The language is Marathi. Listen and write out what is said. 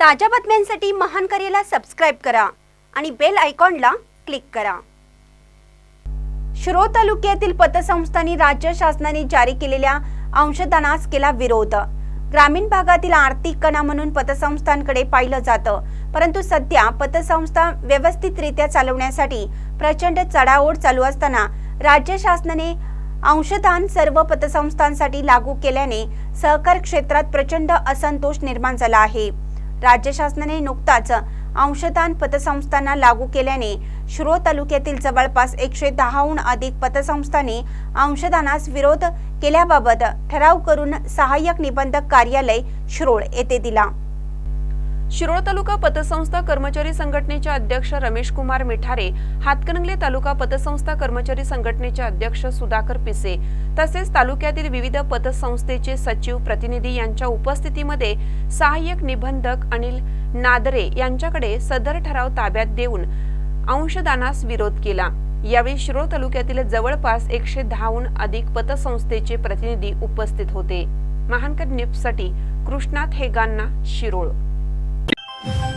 ताज्या बातम्यांसाठी महान करेला सबस्क्राईब करा आणि बेल आयकॉनला क्लिक करा. शिरोळ तालुक्यातील पतसंस्थांनी राज्य शासनाने जारी केलेल्या अंशदानास केला विरोध. ग्रामीण भागातील आर्थिक कणा म्हणून पतसंस्थांकडे पाहिलं जातं परंतु सध्या पतसंस्था व्यवस्थितरित्या चालवण्यासाठी प्रचंड चढाओढ चालू असताना राज्य शासनाने अंशदान सर्व पतसंस्थांसाठी लागू केल्याने सहकार क्षेत्रात प्रचंड असंतोष निर्माण झाला आहे. राज्य शासनाने नुकताच अंशदान पतसंस्थांना लागू केल्याने शिरोळ तालुक्यातील जवळपास एकशे दहाहून अधिक पतसंस्थांनी अंशदानास विरोध केल्याबाबत ठराव करून सहाय्यक निबंधक कार्यालय शिरोळ येथे दिला. शिरोळ तालुका पतसंस्था कर्मचारी संघटनेचे अध्यक्ष रमेश कुमार मिठारे हातकणंगले तालुका पतसंस्था कर्मचारी संघटनेचे अध्यक्ष सुधाकर पिसे तसेच तालुक्यातील विविध पतसंस्थेचे सचिव प्रतिनिधी यांच्या उपस्थितीमध्ये सहाय्यक निबंधक अनिल नादरे यांच्याकडे सदर ठराव ताब्यात देऊन अंशदानास विरोध केला. यावेळी शिरोळ तालुक्यातील जवळपास एकशे दहाहून अधिक पतसंस्थेचे प्रतिनिधी उपस्थित होते. महानकर न्यूजसाठी कृष्णात हेगांना शिरोळ. you